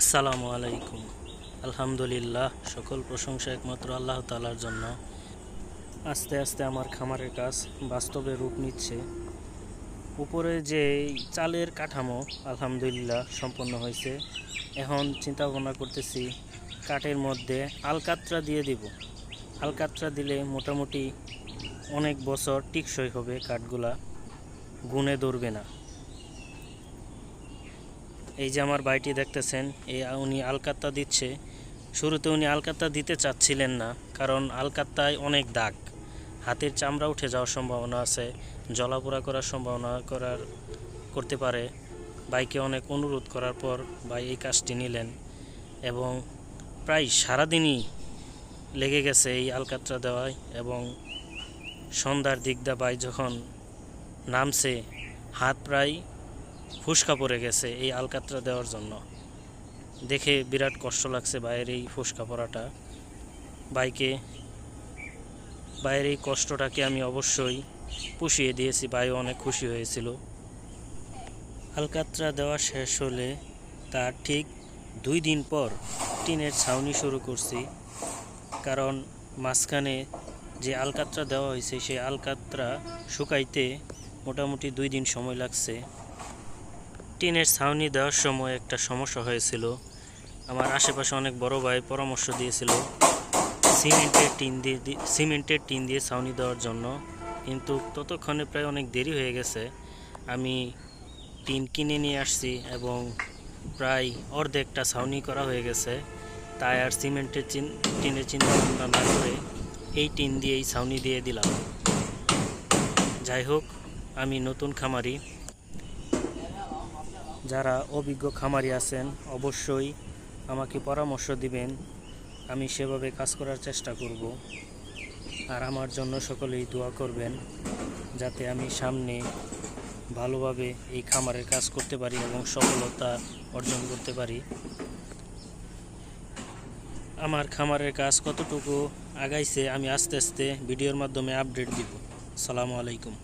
আসসালামু আলাইকুম। আলহামদুলিল্লাহ, সকল প্রশংসা একমাত্র আল্লাহ তালার জন্য। আস্তে আস্তে আমার খামারের কাজ বাস্তবে রূপ নিচ্ছে। উপরে যে চালের কাঠামো, আলহামদুলিল্লাহ, সম্পন্ন হয়েছে। এখন চিন্তা ভাবনা করতেছি, কাঠের মধ্যে আলকাত্রা দিয়ে দিব। আলকাত্রা দিলে মোটামুটি অনেক বছর টিকসই হবে কাঠগুলা, গুনে ধরবে না। এই যে আমার ভাইটি দেখতেছেন এই উনি আলকাত্তা দিচ্ছে। শুরুতে উনি আলকাত্তা দিতে চাচ্ছিলেন না, কারণ আলকাত্তায় অনেক দাগ। হাতের চামড়া উঠে যাওয়ার সম্ভাবনা আছে জলাপোড়া করার সম্ভাবনা করার, করতে পারে। বাইকে অনেক অনুরোধ করার পর ভাই এই কাজটি নিলেন এবং প্রায় সারাদিনই লেগে গেছে এই আলকাত্রা দেওয়ায় এবং সন্ধ্যার দিকদা বাই যখন নামছে, হাত প্রায় ফুসকা পড়ে গেছে এই আলকাত্রা দেওয়ার জন্য। দেখে বিরাট কষ্ট লাগছে বাইরের এই ফুসকা পড়াটা বাইকে, বাইরের এই কষ্টটাকে আমি অবশ্যই পুষিয়ে দিয়েছি, বাইও অনেক খুশি হয়েছিল। আলকাত্রা দেওয়া শেষ হলে তার ঠিক দুই দিন পর টিনের ছাউনি শুরু করছি। কারণ মাঝখানে যে আলকাত্রা দেওয়া হয়েছে, সেই আলকাত্রা শুকাইতে মোটামুটি দুই দিন সময় লাগছে। টিনের ছাউনি দেওয়ার সময় একটা সমস্যা হয়েছিল। আমার আশেপাশে অনেক বড় ভাই পরামর্শ দিয়েছিল সিমেন্টের টিন দিয়ে সিমেন্টের টিন দিয়ে ছাউনি দেওয়ার জন্য। কিন্তু ততক্ষণে প্রায় অনেক দেরি হয়ে গেছে। আমি টিন কিনে নিয়ে আসছি এবং প্রায় অর্ধেকটা ছাউনি করা হয়ে গেছে। তাই আর সিমেন্টের চিন টিনের চিন্তা ভাবনা না করে এই টিন দিয়েই ছাউনি দিয়ে দিলাম। যাই হোক, আমি নতুন খামারি। যারা অভিজ্ঞ খামারি আছেন, অবশ্যই আমাকে পরামর্শ দিবেন। আমি সেভাবে কাজ করার চেষ্টা করব। আর আমার জন্য সকলেই দোয়া করবেন, যাতে আমি সামনে ভালোভাবে এই খামারের কাজ করতে পারি এবং সফলতা অর্জন করতে পারি। আমার খামারের কাজ কতটুকু আগাইছে আমি আস্তে আস্তে ভিডিওর মাধ্যমে আপডেট দিব। সালামু আলাইকুম।